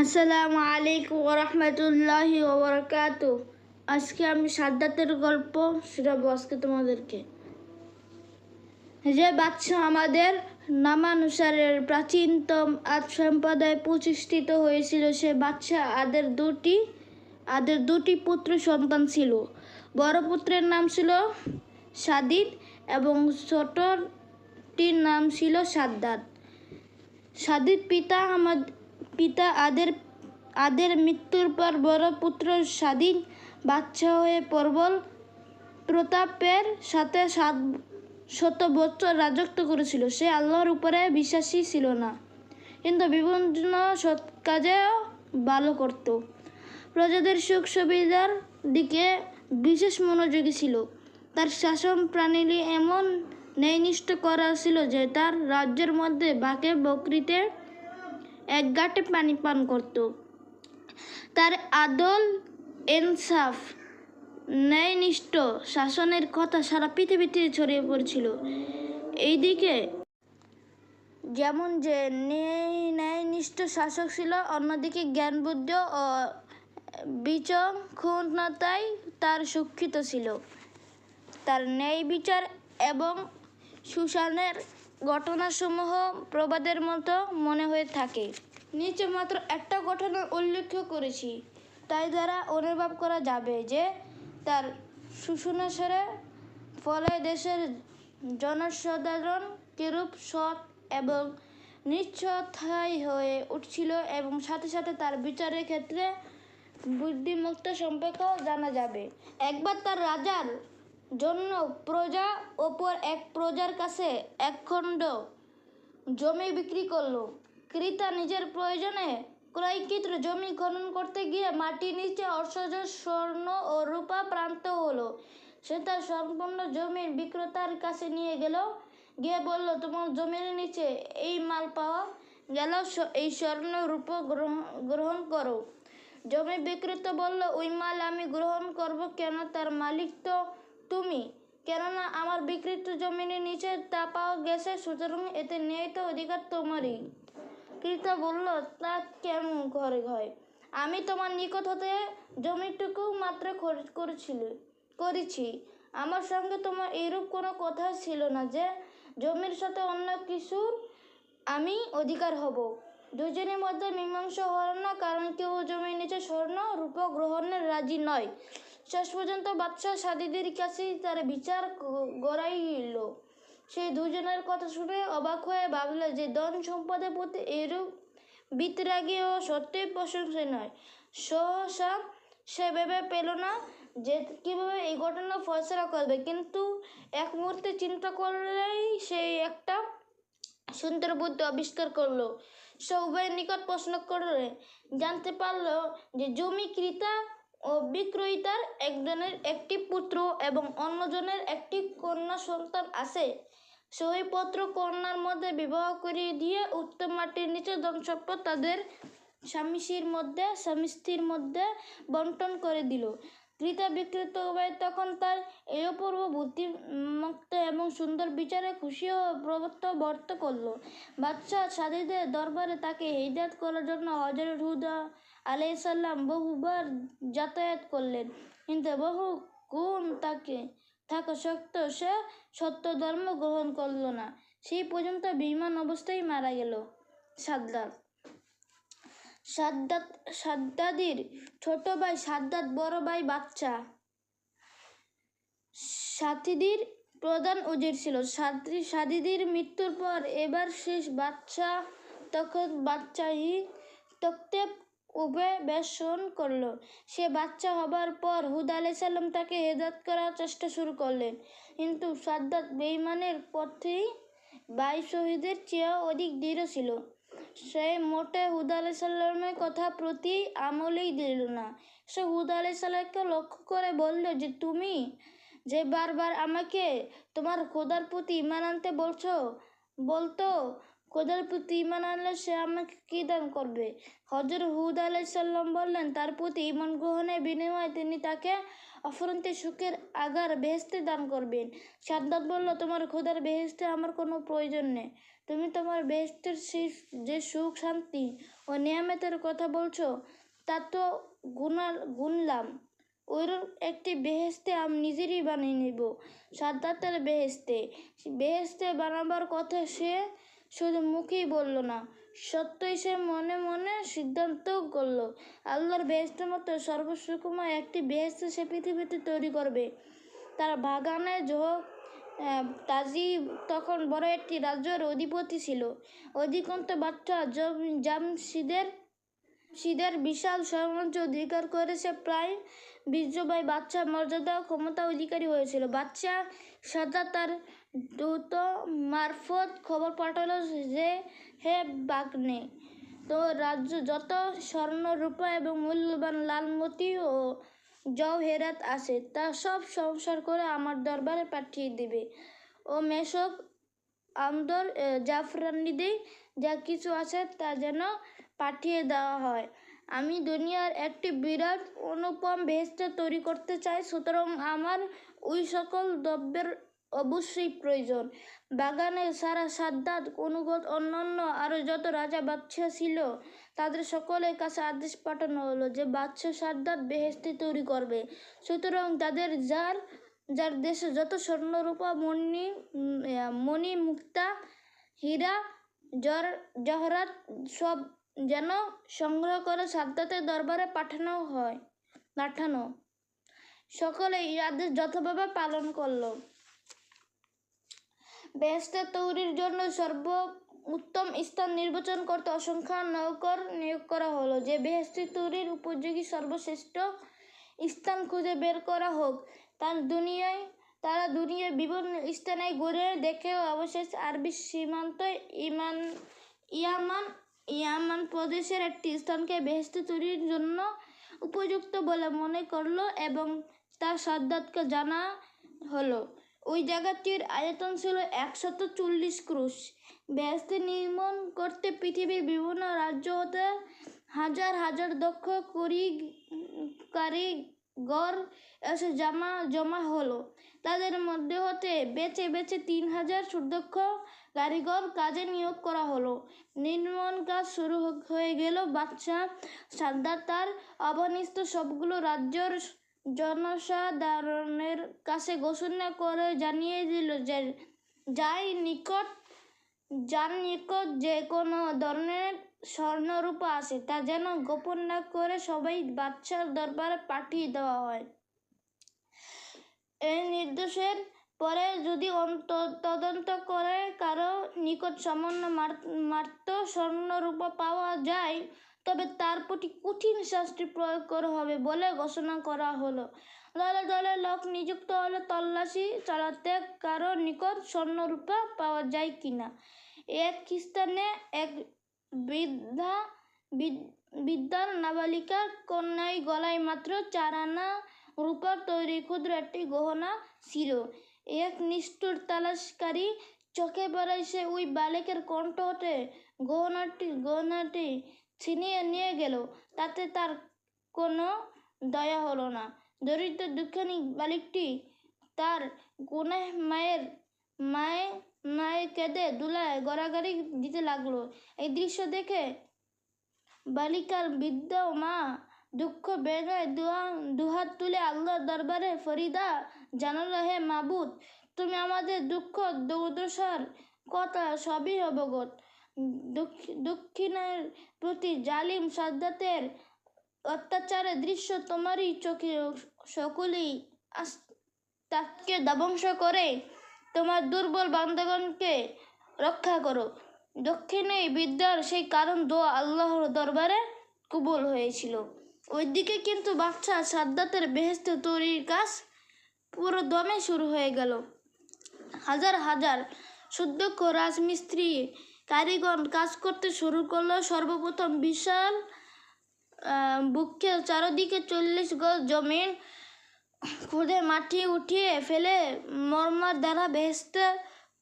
আসসালামু আলাইকুম রহমতুল্লাহি ওবরাকাত আজকে আমি সাদ্দাতের গল্প শোনাবো আজকে তোমাদেরকে। যে বাদশাহ আমাদের নামানুসারের প্রাচীনতম আদ সম্প্রদায় প্রতিষ্ঠিত হয়েছিল, সে বাদশাহ আদের দুটি আদের দুটি পুত্র সন্তান ছিল। বড় পুত্রের নাম ছিল সাদিদ এবং ছোটটির নাম ছিল সাদ্দাত। সাদিদ পিতা আমার পিতা আদের আদের মৃত্যুর পর বড় পুত্র স্বাধীন বাচ্চা হয়ে প্রবল প্রতাপের সাথে সাত শত বছর রাজত্ব করেছিল। সে আল্লাহর উপরে বিশ্বাসী ছিল না। কিন্তু বিভিন্ন সৎ কাজেও ভালো করত। প্রজাদের সুখ সুবিধার দিকে বিশেষ মনোযোগী ছিল। তার শাসন প্রাণীলি এমন ন্যায়নিষ্ঠ করা ছিল যে তার রাজ্যের মধ্যে বাকে বকরিতে এক গাঁটে পানি পান করত। তার আদল এনসাফ ন্যায়নিষ্ঠ শাসনের কথা সারা পৃথিবীতে ছড়িয়ে পড়ছিল। এইদিকে যেমন যে ন্যায়, ন্যায়নিষ্ঠ শাসক ছিল, অন্যদিকে জ্ঞান বুদ্ধি ও বিচক্ষণতায় তার শিক্ষিত ছিল। তার ন্যায় বিচার এবং সুশাসনের ঘটনাসমূহ প্রবাদের মতো মনে হয়ে থাকে। নিচে মাত্র একটা ঘটনা উল্লেখ করেছি। তাই দ্বারা অনুভব করা যাবে যে, তার সুশাসনের ফলে দেশের জনসাধারণ কিরূপ সৎ এবং নিশ্চয় হয়ে উঠছিল এবং সাথে সাথে তার বিচারের ক্ষেত্রে বুদ্ধিমুক্ত সম্পর্ক জানা যাবে। একবার তার রাজার জন্য প্রজা ওপর এক প্রজার কাছে একখণ্ড জমি বিক্রি করল। ক্রেতা নিজের প্রয়োজনে ক্রয়কৃত জমি খনন করতে গিয়ে মাটির নিচে অসহজ স্বর্ণ ও রূপা প্রান্ত হলো। সে তার সম্পূর্ণ জমির বিক্রেতার কাছে নিয়ে গেল। গিয়ে বলল, তোমার জমির নিচে এই মাল পাওয়া গেল, এই স্বর্ণ রূপ গ্রহণ গ্রহণ করো। জমি বিক্রেতা বলল, ওই মাল আমি গ্রহণ করব কেন? তার মালিক তো তুমি? কেননা আমার বিক্রিত জমিনের নিচে তা পাওয়া গেছে, সুতরাং এতে নেই তো অধিকার তোমারই। ক্রেতা বলল, তা কেমন ঘরে হয় আমি তোমার নিকট হতে জমিটুকু মাত্র খরিদ করেছিল, করেছি। আমার সঙ্গে তোমার এরূপ কোনো কথা ছিল না যে, জমির সাথে অন্য কিছুর আমি অধিকার হব। দুজনের মধ্যে মীমাংসা হল না কারণ কেউ জমির নিচে স্বর্ণ, রূপ গ্রহণের রাজি নয়। শেষ পর্যন্ত বাদশাহ সাদিদের কাছেই তার বিচার গড়াইল। সেই দুজনের কথা শুনে অবাক হয়ে ভাবলে যে ধন সম্পদের প্রতি এরূপ বিতরাগী ও সত্যই প্রশংসা নয়। সহসা সে ভেবে পেল না যে কীভাবে এই ঘটনা ফয়সলা করবে। কিন্তু এক মুহূর্তে চিন্তা করলেই সেই একটা সুন্দর বুদ্ধি আবিষ্কার করল। সে উভয়ের নিকট প্রশ্ন করলে জানতে পারল যে জমি ক্রেতা ও বিক্রয়িতার একজনের একটি পুত্র এবং অন্যজনের একটি কন্যা সন্তান আছে। সেই পুত্র কন্যার মধ্যে বিবাহ করিয়ে দিয়ে উত্তম মাটির নিচে ধন তাদের স্বামী স্ত্রীর মধ্যে, স্বামী স্ত্রীর মধ্যে বন্টন করে দিল। ক্রেতা বিক্রেতা উভয় তখন তার এই অপূর্ব বুদ্ধিমত্ত এবং সুন্দর বিচারে খুশি ও প্রবর্ত বর্ত করল। বাদশাহ সাদিদের দরবারে তাকে হিদায়ত করার জন্য হজরত হুদা আলাইসাল্লাম বহুবার যাতায়াত করলেন। কিন্তু বহু গুণ তাকে থাকা সত্ত্বেও সে সত্য ধর্ম গ্রহণ করল না। সেই পর্যন্ত বিমান অবস্থায় মারা গেল সাদ্দাত সাদ্দাত, সাদ্দাদির ছোট ভাই, সাদ্দাত বড় ভাই বাচ্চা। সাথীদের প্রধান উজির ছিল। সাথী সাদিদির মৃত্যুর পর এবার শেষ বাচ্চা তখন বাচ্চাই তক্তে উভে বেশন করল। সে বাচ্চা হবার পর হুদ আলাইসাল্লাম তাকে হেদাত করার চেষ্টা শুরু করলেন। কিন্তু সাদ্দাত বেইমানের পথেই বাই শহীদের চেয়েও অধিক দৃঢ় ছিল। সে মোটে হুদ আলাইসাল্লামের কথা প্রতি আমলেই দিল না। সে হুদ আলাইসাল্লামকে লক্ষ্য করে বলল যে, তুমি যে বারবার আমাকে তোমার খোদার প্রতি ইমান আনতে বলছো, বলতো, খোদার প্রতি ইমান আনলে সে আমাকে কি দান করবে? হজর হুদ আলাইসাল্লাম বললেন, তার প্রতি ইমান গ্রহণের বিনিময়ে তিনি তাকে অফরন্তে সুখের আগার বেহেস্তে দান করবেন। সাদ্দাত বলল, তোমার খোদার বেহেস্তে আমার কোনো প্রয়োজন নেই। তুমি তোমার বেহেস্তের সেই যে সুখ, শান্তি ও নিয়ামতের কথা বলছো, তা তো গুণার গুনলাম। ওর একটি বেহেস্তে আমি নিজেরই বানিয়ে নেব, সাদ্দাতের বেহেস্তে বেহেস্তে বানাবার কথা সে শুধু মুখেই বলল না, সত্যই সে মনে মনে সিদ্ধান্ত করল, আল্লাহর বেহেস্তের মতো সর্বসুকুমায় একটি বেহেস্তে সে পৃথিবীতে তৈরি করবে। তার বাগানে যোগ তাজি তখন বড় একটি রাজ্যের অধিপতি ছিল। অধিকন্ত বাচ্চা জম- জামশিদের সিদের বিশাল সাম্রাজ্য অধিকার করে সে প্রায় বীর্যবাই বাচ্চা মর্যাদা ক্ষমতা অধিকারী হয়েছিল। বাচ্চা সদা তার দ্রুত মারফত খবর পাঠালো যে, হে বাগ্নে তো রাজ্য যত স্বর্ণ রূপা এবং মূল্যবান লালমতি ও জওহেরাত আছে, তা সব সংসার করে আমার দরবারে পাঠিয়ে দেবে। ও মেশক আমদর জাফরানিদের যা কিছু আছে তা যেন পাঠিয়ে দেওয়া হয়। আমি দুনিয়ার একটি বিরাট অনুপম ভেস্টা তৈরি করতে চাই, সুতরাং আমার ওই সকল দ্রব্যের অবশ্যই প্রয়োজন। বাগানে সারা সাদ্দাত অনুগত অন্যান্য আরও যত রাজা বাচ্চা ছিল তাদের সকলের কাছে আদেশ পাঠানো হলো যে বাদশাহ সাদ্দাত বেহেস্তি তৈরি করবে। সুতরাং তাদের যার যার দেশে যত স্বর্ণরূপা, মণি মণি মুক্তা, হীরা, জর, জহরাত সব যেন সংগ্রহ করে সাদ্দাতের দরবারে পাঠানো হয়, পাঠানো। সকলে এই আদেশ যথাভাবে পালন করল। বেহেস্তে তৈরির জন্য সর্ব উত্তম স্থান নির্বাচন করতে অসংখ্য নৌকর নিয়োগ করা হলো। যে বেহেস্তি তৈরির উপযোগী সর্বশ্রেষ্ঠ স্থান খুঁজে বের করা হোক, তার দুনিয়ায়, তারা দুনিয়ার বিভিন্ন স্থানে ঘুরে দেখেও অবশেষ আরবি সীমান্ত ইমান, ইয়ামান ইয়ামান প্রদেশের একটি স্থানকে বেহেস্তে তৈরির জন্য উপযুক্ত বলে মনে করল এবং তার সাদ্দাতকে জানা হলো। ওই জায়গাটির আয়তন ছিল একশত চল্লিশ ক্রুশ। বেহেস্তে নির্মাণ করতে পৃথিবীর বিভিন্ন রাজ্য হতে হাজার হাজার দক্ষ করি কারিগর এসে জমা জমা হলো। তাদের মধ্যে হতে বেছে বেছে তিন হাজার সুদক্ষ কারিগর কাজে নিয়োগ করা হলো। নির্মাণ কাজ শুরু হয়ে গেল। বাদশাহ সাদ্দার তার অবনিষ্ট সবগুলো রাজ্যের জনসাধারণের কাছে ঘোষণা করে জানিয়ে দিল যে যাই নিকট, যার নিকট যে কোনো ধরনের স্বর্ণরূপা আছে, তা যেন গোপন না করে সবাই বাদশার দরবারে পাঠিয়ে দেওয়া হয়। এই নির্দেশের পরে যদি তদন্ত করে কারও নিকট সামান্য মাত্র স্বর্ণরূপা পাওয়া যায় তবে তার প্রতি কঠিন শাস্তি প্রয়োগ করা হবে বলে ঘোষণা করা হলো। দলে দলে লোক নিযুক্ত হলে তল্লাশি চালাতে কারও নিকট স্বর্ণরূপা পাওয়া যায় কিনা? এক স্থানে এক বৃদ্ধা বিদ- বিদ্যার নাবালিকা কন্যায় গলায় মাত্র চার আনা রূপার তৈরি ক্ষুদ্র একটি গহনা ছিল। এক নিষ্ঠুর তালাশকারী চোখে সে ওই বালকের কণ্ঠ হতে গহনাটি গহনাটি ছিনিয়ে নিয়ে গেল। তাতে তার কোনো দয়া হলো না। দরিদ্র দুঃখানী বালিকটি তার গুণে মায়ের, মায়ে মায়ে কেঁদে দুলায় গড়াগড়ি দিতে লাগল। এই দৃশ্য দেখে বালিকার বৃদ্ধ মা দুঃখ বেদনায় দুহা, দুহাত তুলে আল্লাহর দরবারে ফরিদা জানালো, হে মাবুদ, তুমি আমাদের দুঃখ, দুর্দশার কথা সবই অবগত। দক্ষিণের প্রতি জালিম সাদ্দাতের অত্যাচারের দৃশ্য তোমারই চোখে সকলেই তাকে ধ্বংস করে। তোমার দুর্বল বান্ধবনকে রক্ষা করো। দক্ষিণে বিদ্যার সেই কারণ দোয়া আল্লাহর দরবারে কবুল হয়েছিল। ওইদিকে কিন্তু বাচ্চা সাদ্দাতের বেহেস্ত তৈরির কাজ পুরো দমে শুরু হয়ে গেল। হাজার হাজার সুদক্ষ রাজমিস্ত্রি কারিগর কাজ করতে শুরু করল সর্বপ্রথম বিশাল বুকে চারদিকে চল্লিশ গজ জমিন খুদে মাটি উঠিয়ে ফেলে মর্মার দ্বারা বেহেস্তে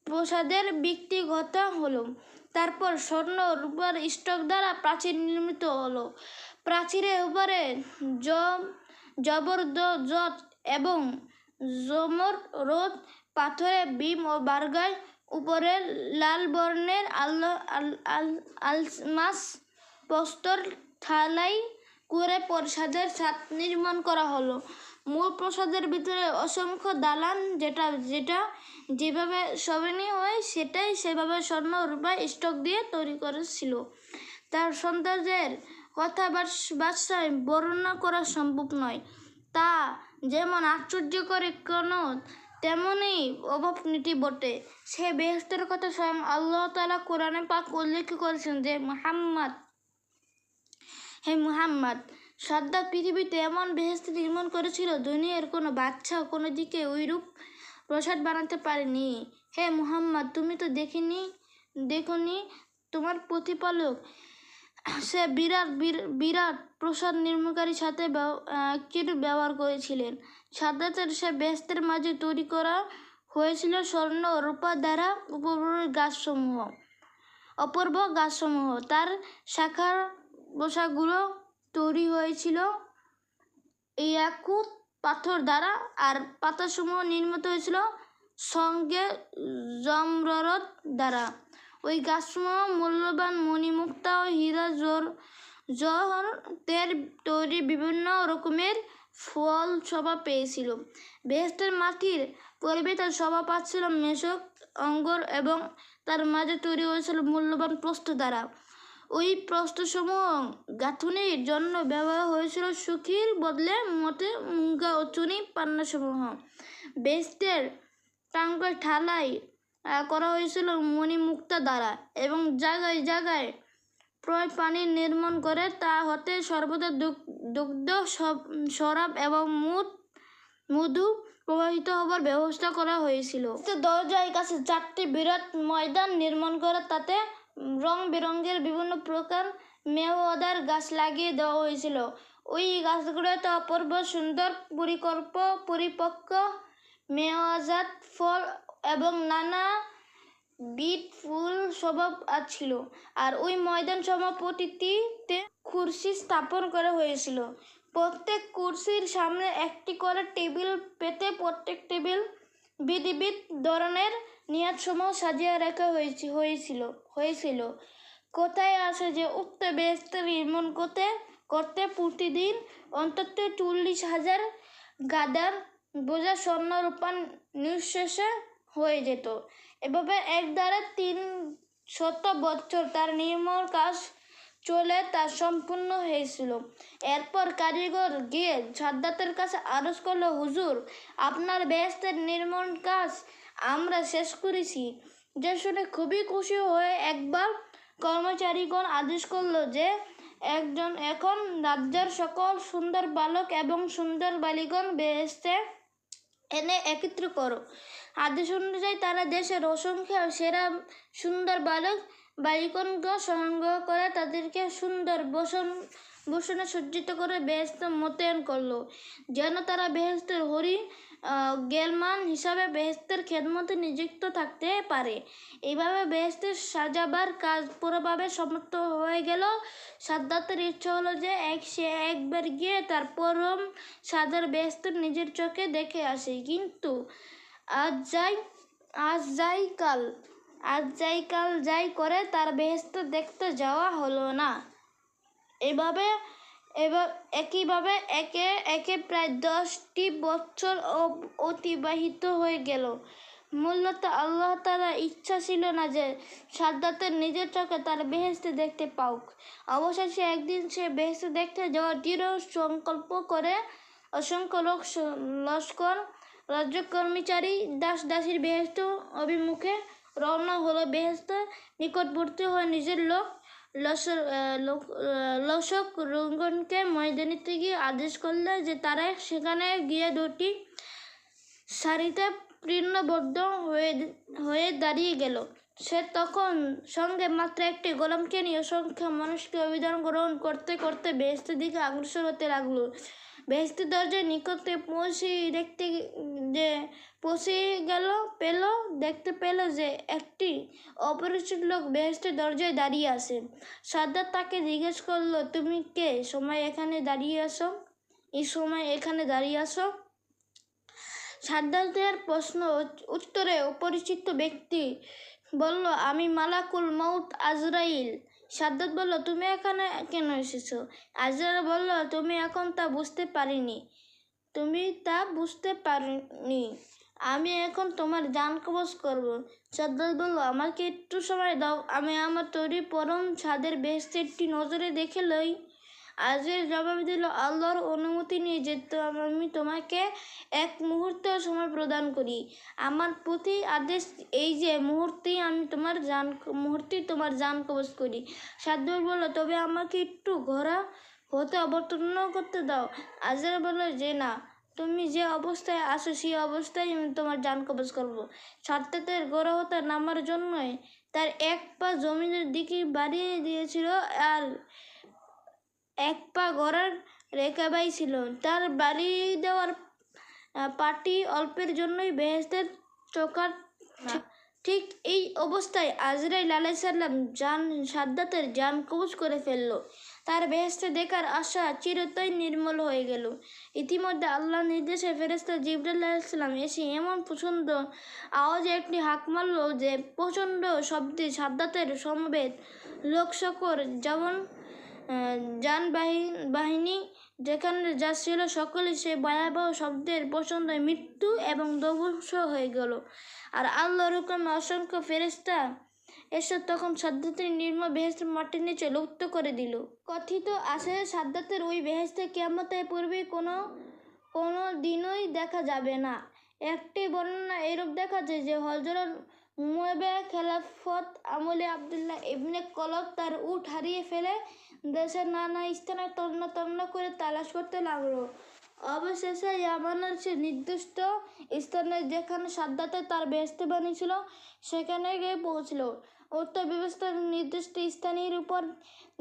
প্রসাদের ব্যক্তিগত হলো। তারপর স্বর্ণ রূপার স্টক দ্বারা প্রাচীর নির্মিত হলো। প্রাচীরের উপরে জম জবরদস্ত এবং জমর রোদ পাথরে বিম ও বার্গার উপরে লাল বর্ণের আলমাস প্রস্তর থালাই করে প্রসাদের ছাদ নির্মাণ করা হলো। মূল প্রসাদের ভিতরে অসংখ্য দালান যেটা যেটা যেভাবে সবেনি হয় সেটাই সেভাবে স্বর্ণ রূপা স্টক দিয়ে তৈরি করেছিল। তার সৌন্দর্যের কথা বাদশায় বর্ণনা করা সম্ভব নয়। তা যেমন আশ্চর্যকর কোনো তেমনই অভাবনীতি বটে। সে বেহস্তের কথা স্বয়ং আল্লাহ তালা কোরআনে পাক উল্লেখ করেছেন যে, মোহাম্মদ হে মুহাম্মদ সাদ্দাত পৃথিবীতে এমন বেহেস্ত নির্মাণ করেছিল, দুনিয়ার কোনো বাচ্চা কোনো দিকে ওইরূপ প্রসাদ বানাতে পারেনি। হে মুহাম্মদ, তুমি তো দেখিনি, দেখনি তোমার প্রতিপালক। সে বিরাট বির- বিরাট প্রসাদ নির্মাণকারীর সাথে আহ, ব্যবহার করেছিলেন। সাদ্দাতের সে বেহেস্তের মাঝে তৈরি করা হয়েছিল স্বর্ণ রূপা দ্বারা উপভোগ গাছসমূহ অপূর্ব গাছসমূহ। তার শাখার পোশাকগুলো তৈরি হয়েছিল ইয়াকুত পাথর দ্বারা আর পাতাসমূহ নির্মিত হয়েছিল সঙ্গে জমরত দ্বারা। ওই গাছসমূহ মূল্যবান মণিমুক্তা ও হীরা জোর জহরের তৈরি বিভিন্ন রকমের ফল শোভা পেয়েছিল। বেহেস্তের মাটির পরিবে তার শোভা পাচ্ছিল মেশক, অঙ্গর এবং তার মাঝে তৈরি হয়েছিল মূল্যবান প্রস্থ দ্বারা। ওই প্রস্তসমূহ গাঁথুনির জন্য ব্যবহার হয়েছিল সুখীর বদলে মতে মুঙ্গা ও চুনি পান্নাসমূহ। বেস্টের টাঙ্গা ঠালাই করা হয়েছিল মণিমুক্তা দ্বারা এবং জায়গায় জায়গায় প্রায় পানি নির্মাণ করে তা হতে সর্বদা দুগ- দুগ্ধ শরাব এবং মুদ, মধু প্রবাহিত হবার ব্যবস্থা করা হয়েছিল। দরজায় কাছে চারটি বিরাট ময়দান নির্মাণ করে তাতে রং বেরঙের বিভিন্ন প্রকার মেহদার গাছ লাগিয়ে দেওয়া হয়েছিল। ওই গাছগুলোতে অপূর্ব সুন্দর পরিকল্প, পরিপক্ক মেওয়াজাত ফল এবং নানা বিট, ফুল স্বভাব ছিল আর ওই ময়দান সমাপতিতে কুর্সি স্থাপন করা হয়েছিল। প্রত্যেক কুর্সির সামনে একটি করে টেবিল পেতে প্রত্যেক টেবিল বিধিবিধ ধরনের নিয়াতসমূহ সাজিয়ে রাখা হয়েছে, হয়েছিল হয়েছিল। কোথায় আছে যে উক্ত ব্যস্ত নির্মাণ করতে করতে প্রতিদিন অন্তত চল্লিশ হাজার গাদার বোঝা স্বর্ণ রূপান নিঃশেষে হয়ে যেত। এভাবে এক দ্বারা তিন শত বছর তার নির্মল কাজ চলে তা সম্পূর্ণ হয়েছিল। এরপর কারিগর গিয়ে সাদ্দাতের কাছে আরজ করল, হুজুর, আপনার ব্যস্তের নির্মাণ কাজ আমরা শেষ করেছি। যে শুনে খুবই খুশি হয়ে একবার কর্মচারীগণ আদেশ করল যে, একজন এখন রাজ্যের সকল সুন্দর বালক এবং সুন্দর বালিগণ বেহেস্তে এনে একত্র করো। আদেশ অনুযায়ী তারা দেশের অসংখ্য সেরা সুন্দর বালক, বালিকনকে সংগ্রহ করে তাদেরকে সুন্দর বসন, বসনে সজ্জিত করে বেহেস্ত মোতায়েন করল। যেন তারা বেহেস্তের হরি গেলমান হিসাবে বেহেস্তের খেদমতে নিযুক্ত থাকতে পারে। এইভাবে বেহেস্তের সাজাবার কাজ পুরোভাবে সমাপ্ত হয়ে গেল। সাদ্দাতের ইচ্ছা হলো যে এক, সে একবার গিয়ে তার পরম সাদার বেহেস্ত নিজের চোখে দেখে আসে। কিন্তু আজ যাই আজ যাই কাল, আজ যাই কাল যাই করে তার বেহেস্ত দেখতে যাওয়া হলো না। এভাবে এবার একইভাবে একে একে প্রায় দশটি বছর অতিবাহিত হয়ে গেল। মূলত আল্লাহ তারা ইচ্ছা ছিল না যে সাদ্দাতের নিজের চোখে তার বেহেস্তে দেখতে পাউক। অবশেষে একদিন সে বেহেস্তে দেখতে যাওয়ার দৃঢ় সংকল্প করে, অসংখ্য লোক লস্কর রাজ্য কর্মচারী দাস দাসীর বেহেস্ত অভিমুখে রওনা হলো। বেহেস্ত নিকটবর্তী হয়ে নিজের লোক লসক রঙ্গনকে ময়দানিতে গিয়ে আদেশ করলে যে তারা সেখানে গিয়ে দুটি সারিতে পূর্ণবদ্ধ হয়ে হয়ে দাঁড়িয়ে গেল। সে তখন সঙ্গে মাত্র একটি গোলামকে নিয়ে অসংখ্য মানুষকে অভিধান গ্রহণ করতে করতে বেহেস্তের দিকে অগ্রসর হতে লাগল। বেহেস্তের দরজার নিকটে পৌঁছে দেখতে যে পৌঁছে গেল, পেল, দেখতে পেল যে একটি অপরিচিত লোক বেহেস্তের দরজায় দাঁড়িয়ে আছে। সাদ্দাত তাকে জিজ্ঞেস করল, তুমি কে? সময় এখানে দাঁড়িয়ে আসো এই সময় এখানে দাঁড়িয়ে আসো সাদ্দাতের প্রশ্ন উত্তরে অপরিচিত ব্যক্তি বলল, আমি মালাকুল মৌত আজরাইল। সাদ্দাত বলল, তুমি এখানে কেন এসেছ? আজরা বলল, তুমি এখন তা বুঝতে পারিনি। তুমি তা বুঝতে পারিনি। আমি এখন তোমার জান কবজ করব। সাদ্দাত বলল, আমাকে একটু সময় দাও। আমি আমার তৈরি পরম ছাদের বেহেস্তেরটি নজরে দেখে লই। আজের জবাব দিল, আল্লাহর অনুমতি নিয়ে যে আমি তোমাকে এক মুহূর্ত সময় প্রদান করি। আমার প্রতি আদেশ এই যে মুহূর্তেই আমি তোমার জান মুহূর্তেই তোমার জান কবজ করি। সাদ্দুর বলল, তবে আমাকে একটু ঘোরা হতে অবতীর্ণ করতে দাও। আজের বলল, যে না, তুমি যে অবস্থায় আসো সেই অবস্থায় আমি তোমার জান কবজ করব। সাত্তাতের গোড়া নামার জন্যই তার এক পা জমিনের দিকে বাড়িয়ে দিয়েছিল আর এক পা গড়ার রেখাবাই ছিল তার বাড়ি দেওয়ার পাটি অল্পের জন্যই বেহেস্তের চোকার ঠিক এই অবস্থায় আজরাইল আলাইসাল্লাম জান সাদ্দাতের জান কবজ করে ফেলল। তার বেহেস্তে দেখার আশা চিরতই নির্মল হয়ে গেল। ইতিমধ্যে আল্লাহ নির্দেশে ফেরেস্তা জিবরাল আলাইসাল্লাম এসে এমন প্রচণ্ড আওয়াজে একটি হাক মারল যে প্রচণ্ড শব্দে সাদ্দাতের সমবেত লোক সকর যেমন যানবাহী বাহিনী যেখানে যাচ্ছিল, সকলে সে ভয়াবহ শব্দের প্রচণ্ড মৃত্যু এবং দবংস হয়ে গেল। আর আল্লাহর হুকুমে, অসংখ্য ফেরেস্তা এসে তখন সাদ্দাতের নির্মল বেহেস্তের মাটির নিচে লুপ্ত করে দিল। কথিত আছে, সাদ্দাতের ওই বেহেস্তে কেমতের পূর্বে কোনো কোনো দিনই দেখা যাবে না। একটি বর্ণনা এরূপ দেখা যায় যে হজরত মুয়েবে খেলাফত আমলে আবদুল্লাহ ইবনে কলব তার উট হারিয়ে ফেলে দেশের নানা স্থানে তন্ন তন্ন করে তালাশ করতে লাগল। অবশেষে ইয়ামানের সে নির্দিষ্ট স্থানে যেখানে সাদ্দাতে তার বেহেস্তে বানিয়েছিল সেখানে গিয়ে পৌঁছল। উত্তর ব্যবস্থার নির্দিষ্ট স্থানের উপর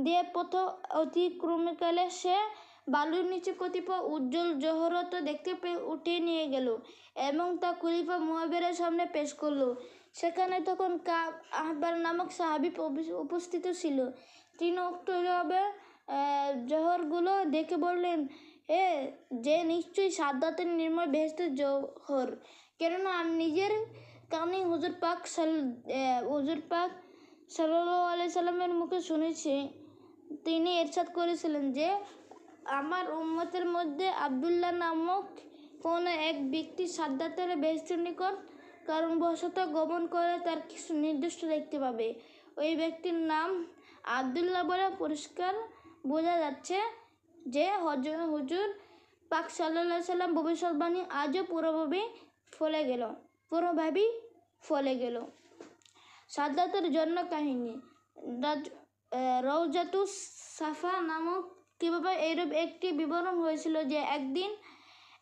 দিয়ে পথ অতিক্রমকালে সে বালুর নিচে কতিপয় উজ্জ্বল জহরত দেখতে পেয়ে উঠিয়ে নিয়ে গেল এবং তা খলিফা মুহাবেরের সামনে পেশ করল। সেখানে তখন কাব আহবার নামক সাহাবি উপস্থিত ছিল। তিনি উক্ত জবাবে জহরগুলো দেখে বললেন, এ, যে নিশ্চয়ই সাদ্দাতের নির্মল বেহেস্তের জহর। কেননা আমি নিজের কানে হুজুর পাক সাল হুজুর পাক আলাই সাল্লামের মুখে শুনেছি। তিনি এরশাদ করেছিলেন যে, আমার উম্মতের মধ্যে আবদুল্লাহ নামক কোনো এক ব্যক্তি সাদ্দাতের বেহেস্তের নিকট কারণবশত গমন করে তার কিছু নির্দিষ্ট দেখতে পাবে। ওই ব্যক্তির নাম আবদুল্লাহ বলে পরিষ্কার বোঝা যাচ্ছে যে হজর হুজুর পাক সাল্লাহ সাল্লাম ভবিষ্যৎবাণী আজও পুরোভাবে ফলে গেল পুরোভাবেই ফলে গেল। সাদ্দাতের জন্য কাহিনী রাজ- আহ, সাফা নামক কীভাবে এরূপ একটি বিবরণ হয়েছিল যে একদিন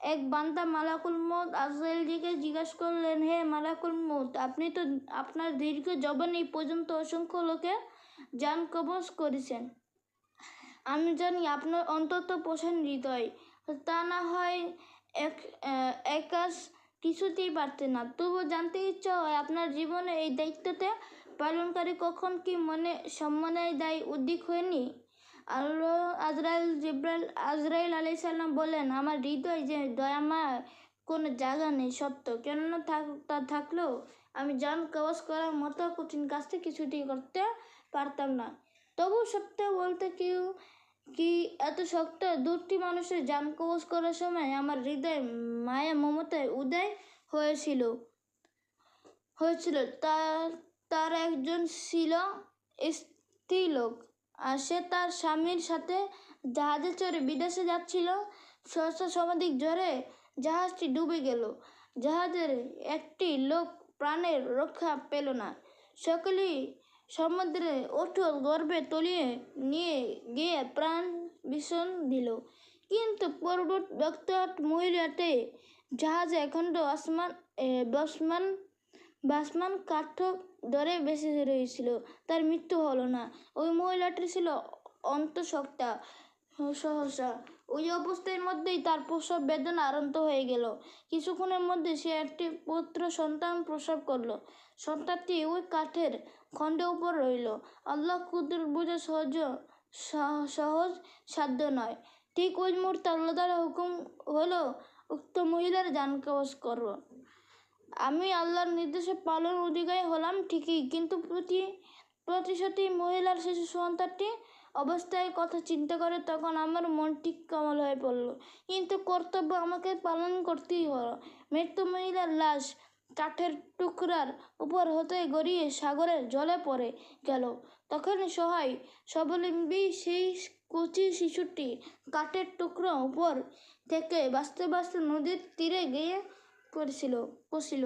এক বান্দা মালাকুল মৌত আজরাইলজিকে জিজ্ঞাসা করলেন, হে মালাকুল মৌত আপনি তো আপনার দীর্ঘ জবান এই পর্যন্ত অসংখ্য লোকে যান কবজ করেছেন। আমি জানি আপনার অন্তত পোষণ হৃদয়। তা না হয় এক একাশ কিছুতেই পারতেন না। তবুও জানতে ইচ্ছা হয় আপনার জীবনে এই দায়িত্বতে পালনকারী কখন কি মনে সম্মানের দায় উদ্দিক হয়নি? আল্লাহ আজরাইল জিব্রাইল, আজরাইল আলাই সাল্লাম বলেন, আমার হৃদয় যে দয়াময়, কোনো জায়গা নেই সত্য। কেননা তা থাকলেও আমি জান কবজ করার মতো কঠিন কাজটি কিছুতেই করতে পারতাম না। তবু সত্য বলতে কেউ কি এত শক্ত? দুটি মানুষের জান কবজ করার সময় আমার হৃদয় মায়া মমতায় উদয় হয়েছিল। হয়েছিল। তার তার একজন ছিল স্ত্রীলোক। আর সে তার স্বামীর সাথে জাহাজে চড়ে বিদেশে যাচ্ছিল। সহসা সমাধিক ঝড়ে জাহাজটি ডুবে গেল। জাহাজের একটি লোক প্রাণের রক্ষা পেল না। সকলেই সমুদ্রে অটল গর্বে তলিয়ে নিয়ে গিয়ে প্রাণ ভীষণ দিল। কিন্তু পর্বত ব্যক্ত মহিলাতে জাহাজে এখণ্ড আসমান বসমান, বাসমান কাঠ দরে বেঁচে রয়েছিল, তার মৃত্যু হলো না। ওই মহিলাটি ছিল অন্তঃসত্ত্বা, সহসা। ওই অবস্থার মধ্যেই তার প্রসব বেদনা আরম্ভ হয়ে গেল। কিছুক্ষণের মধ্যে সে একটি পুত্র সন্তান প্রসব করল। সন্তানটি ওই কাঠের খণ্ডের উপর রইল। আল্লাহ কুদুর বুঝে সহজ সহজ সাধ্য নয়। ঠিক ওই মুহূর্তে আল্লাহ হুকুম হলো, উক্ত মহিলার জান কবজ করো। আমি আল্লাহর নির্দেশে পালন অধিকারী হলাম ঠিকই, কিন্তু প্রতি প্রতিশতী মহিলার শিশু সন্তানটি অবস্থায় কথা চিন্তা করে তখন আমার মন ঠিক কমল হয়ে পড়ল। কিন্তু কর্তব্য আমাকে পালন করতেই হলো। মৃত্যু মহিলার লাশ কাঠের টুকরার উপর হতে গড়িয়ে সাগরের জলে পড়ে গেল। তখন সহায় স্বাবলম্বী সেই কচি শিশুটি কাঠের টুকরো উপর থেকে বাঁচতে বাঁচতে নদীর তীরে গিয়ে পড়ছিল পড়ছিল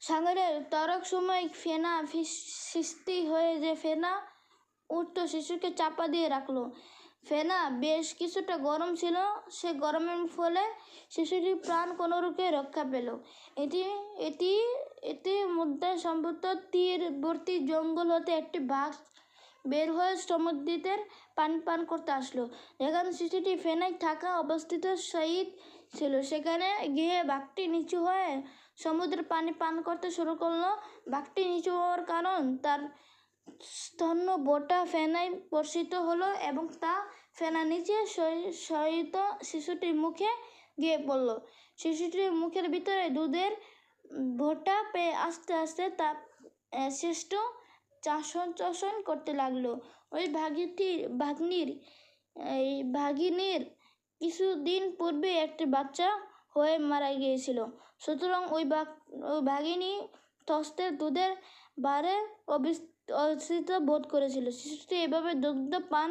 সাগরের তরক সময় ফেনা সৃষ্টি হয়ে যে ফেনা উঠত, শিশুকে চাপা দিয়ে রাখল। ফেনা বেশ কিছুটা গরম ছিল, সে গরমের ফলে শিশুটির প্রাণ কোনোরূপে রক্ষা পেল। এটি এটি এটি মধ্যে সম্ভবত তীরবর্তী জঙ্গল হতে একটি বাঘ বের হয়ে সমুদ্রের পান পান করতে আসলো। যেখানে শিশুটি ফেনায় থাকা অবস্থিত শহীদ ছিল। সেখানে গিয়ে বাঘটি নিচু হয়ে সমুদ্রের পানি পান করতে শুরু করল। বাঘটি নিচু হওয়ার কারণ তার স্তন্য বোটা ফেনায় বর্ষিত হলো এবং তা ফেনা নিচে শয়িত শিশুটির মুখে গিয়ে পড়ল। শিশুটির মুখের ভিতরে দুধের ভোটা পেয়ে আস্তে আস্তে তা শ্রেষ্ঠ চাষন চাষন করতে লাগল। ওই ভাগিটির ভাগ্নির, এই ভাগিনীর কিছুদিন পূর্বে একটি বাচ্চা হয়ে মারা গিয়েছিল। সুতরাং ওই বাঘ ওই ভাগিনী তস্তের দুধের বারে অবস্থিত বোধ করেছিল। শিশুটি এভাবে দুগ্ধ পান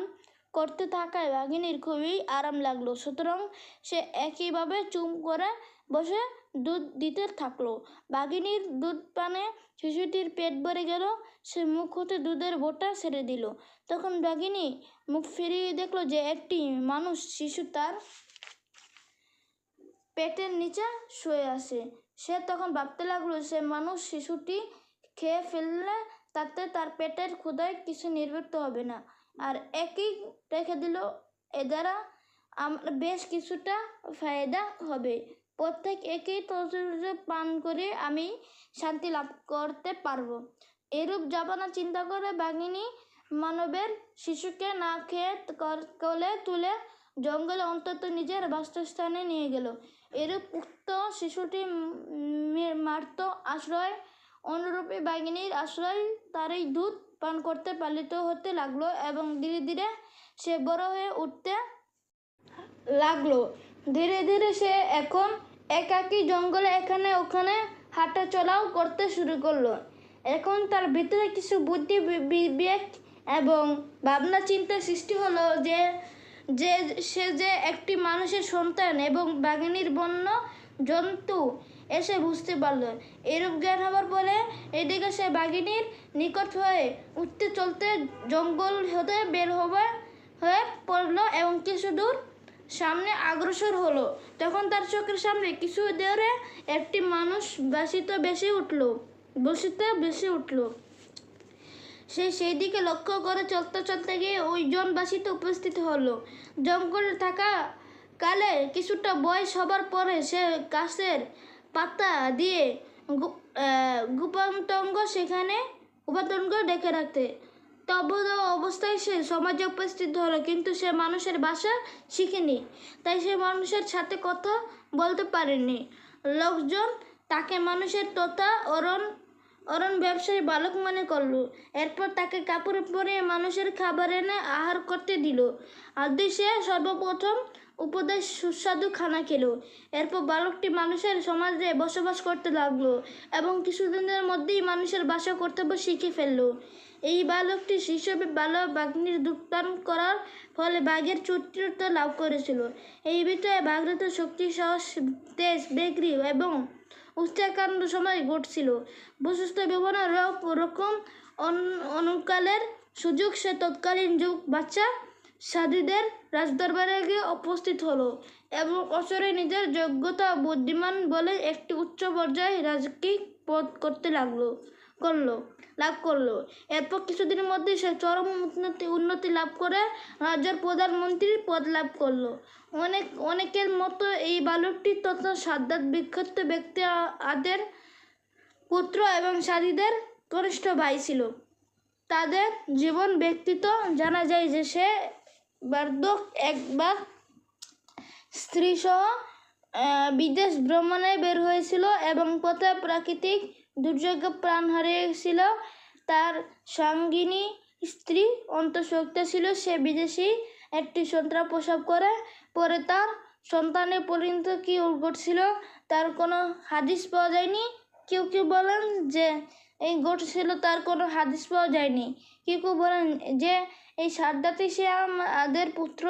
করতে থাকায় ভাগিনীর খুবই আরাম লাগল। সুতরাং সে একইভাবে চুম করে বসে দুধ দিতে থাকল। বাঘিনীর দুধ পানে শিশুটির পেট ভরে গেল। সে মুখ হতে দুধের বোটা ছেড়ে দিল। তখন বাঘিনী মুখ ফিরিয়ে দেখল যে একটি মানুষ শিশু তার পেটের নিচে শুয়ে আছে। সে তখন ভাবতে লাগল, সে মানুষ শিশুটি খেয়ে ফেললে তাতে তার পেটের ক্ষুদায় কিছু নির্বৃত্ত হবে না। আর একই রেখে দিল, এ দ্বারা আমার বেশ কিছুটা ফায়দা হবে। প্রত্যেক একই তরজ পান করে আমি শান্তি লাভ করতে পারব। এরূপ যাবনা চিন্তা করে বাঘিনী মানবের শিশুকে না খেয়ে কোলে তুলে জঙ্গলে অন্তত নিজের বাসস্থানে নিয়ে গেল। এরূপ উক্ত শিশুটি মার্ত আশ্রয়, অনুরূপে বাঘিনীর আশ্রয় তারই দুধ পান করতে পালিত হতে লাগল এবং ধীরে ধীরে সে বড় হয়ে উঠতে লাগল। ধীরে ধীরে সে এখন একাকী জঙ্গলে এখানে ওখানে হাঁটা চলাও করতে শুরু করল। এখন তার ভিতরে কিছু বুদ্ধি বিবেক এবং ভাবনা চিন্তা সৃষ্টি হলো যে যে সে যে একটি মানুষের সন্তান এবং বাঘিনীর বন্য জন্তু এসে বুঝতে পারল। এরূপ জ্ঞান হবার পরে এদিকে সে বাঘিনীর নিকট হয়ে উঠতে চলতে জঙ্গল হতে বের হবে হয়ে পড়ল এবং কিছু দূর সামনে অগ্রসর হলো। তখন তার চোখের সামনে কিছু দূরে একটি মানুষ বাসিতে বেশি উঠল, বসিতে বেশি উঠল। সে সেই দিকে লক্ষ্য করে চলতে চলতে গিয়ে ওই জনবাসীতে উপস্থিত হলো। জঙ্গলে থাকা কালে কিছুটা বয়স হবার পরে সে গাছের পাতা দিয়ে গুপান্তঙ্গ সেখানে উপাতঙ্গ ডেকে রাখতে তবদ অবস্থায় সে সমাজে উপস্থিত হলো, কিন্তু সে মানুষের ভাষা শিখেনি। তাই সে মানুষের সাথে কথা বলতে পারেনি। লোকজন তাকে মানুষের তথা অরণ অরণ ব্যবসায়ী বালক মনে করল। এরপর তাকে কাপড় পরে মানুষের খাবার এনে আহার করতে দিল। আদি সে সর্বপ্রথম উপদেশ সুস্বাদু খানা খেলো। এরপর বালকটি মানুষের সমাজে বসবাস করতে লাগল এবং কিছুদিনের মধ্যেই মানুষের বাসা কর্তব্য শিখে ফেলল। এই বালকটি শিশবে বালক বাগ্নির দুধপান করার ফলে বাঘের চরিত্র লাভ করেছিল। এই বিষয়ে বাঘরত শক্তি, সাহস, তেজ, বেগরি এবং উচ্চাকাণ্ড সময় ঘটছিল। বৈশিষ্ট্য বিভিন্ন রক- রকম অন- অনুকালের সুযোগ, সে তৎকালীন যুগ বাচ্চা সাধুদের রাজদরবারে গিয়ে উপস্থিত হলো এবং অচরে নিজের যোগ্যতা বুদ্ধিমান বলে একটি উচ্চ পর্যায়ে রাজকীয় পদ করতে লাগল করল। লাভ করল। এরপর কিছুদিনের মধ্যে সে চরম উন্নতি উন্নতি লাভ করে রাজ্যের প্রধানমন্ত্রীর পদ লাভ করল। অনেক, অনেকের মতো এই বালকটি তথা সাদ্দাত বিখ্যাত ব্যক্তি আদের পুত্র এবং সাদীদের কনিষ্ঠ ভাই ছিল। তাদের জীবন ব্যক্তিত্ব জানা যায় যে সে বার্ধক একবার স্ত্রী সহ বিদেশ ভ্রমণে বের হয়েছিল এবং পথে প্রাকৃতিক দুর্যোগে প্রাণ হারিয়েছিল তার সঙ্গিনী স্ত্রী অন্তঃসত্ত্বা ছিল। সে বিদেশি একটি সন্তান প্রসব করে। পরে তার সন্তানের পরিণত কি ঘটছিল তার কোনো হাদিস পাওয়া যায়নি। কেউ কেউ বলেন যে এই ঘটছিল তার কোনো হাদিস পাওয়া যায়নি। কেউ কেউ বলেন যে এই সাদ্দাতে সে আমাদের পুত্র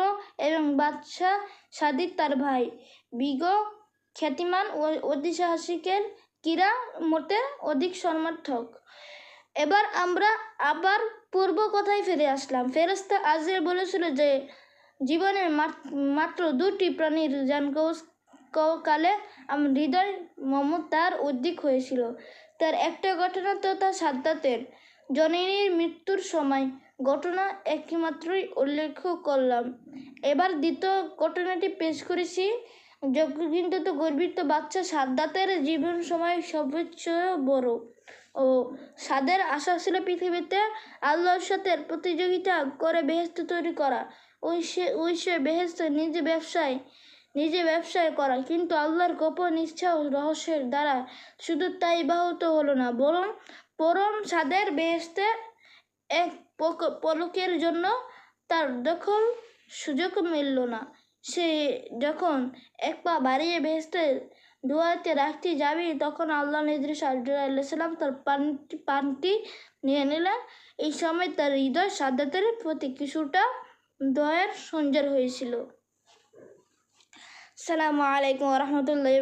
এবং বাদশাহ সাদিক তার ভাই। বিগ খ্যাতিমান ও ঐতিহাসিকের কিরা মোটের অধিক সমর্থক এবার আমরা আবার পূর্ব কথায় ফিরে আসলাম। ফেরস্তা আজরে বলেছিল যে, জীবনের মাত- মাত্র দুটি প্রাণীর কালে আমার হৃদয় মমতার অধিক হয়েছিল। তার একটা ঘটনা তো তার সাদ্দাতের। জননীর মৃত্যুর সময় ঘটনা একমাত্রই উল্লেখ করলাম। এবার দ্বিতীয় ঘটনাটি পেশ করেছি। যোগ্য কিন্তু তো গর্বিত বাচ্চা। সাদ্দাতের জীবন সময় সবচেয়ে বড়। ও সাদের আশা ছিল পৃথিবীতে আল্লাহর সাথে প্রতিযোগিতা করে বেহেস্ত তৈরি করা। ওই সে ওই সে বেহেস্ত নিজে ব্যবসায় নিজে ব্যবসায় করা। কিন্তু আল্লাহর গোপন ইচ্ছা ও রহস্যের দ্বারা শুধু তাই বাহত হলো না, বরং পরম সাদের বেহেস্তে এক পলকের জন্য তার দখল সুযোগ মিলল না। সে যখন এক পা বাড়িয়ে বেহেস্তে দুয়ারতে রাখতে যাবি তখন আল্লাহ নজরে সাল্লাম তার পানটি পানটি নিয়ে নিলেন। এই সময় তার হৃদয় সাদাতের প্রতি কিছুটা দয়ের সঞ্জার হয়েছিল। সালামু আলাইকুম রহমতুল্লাহ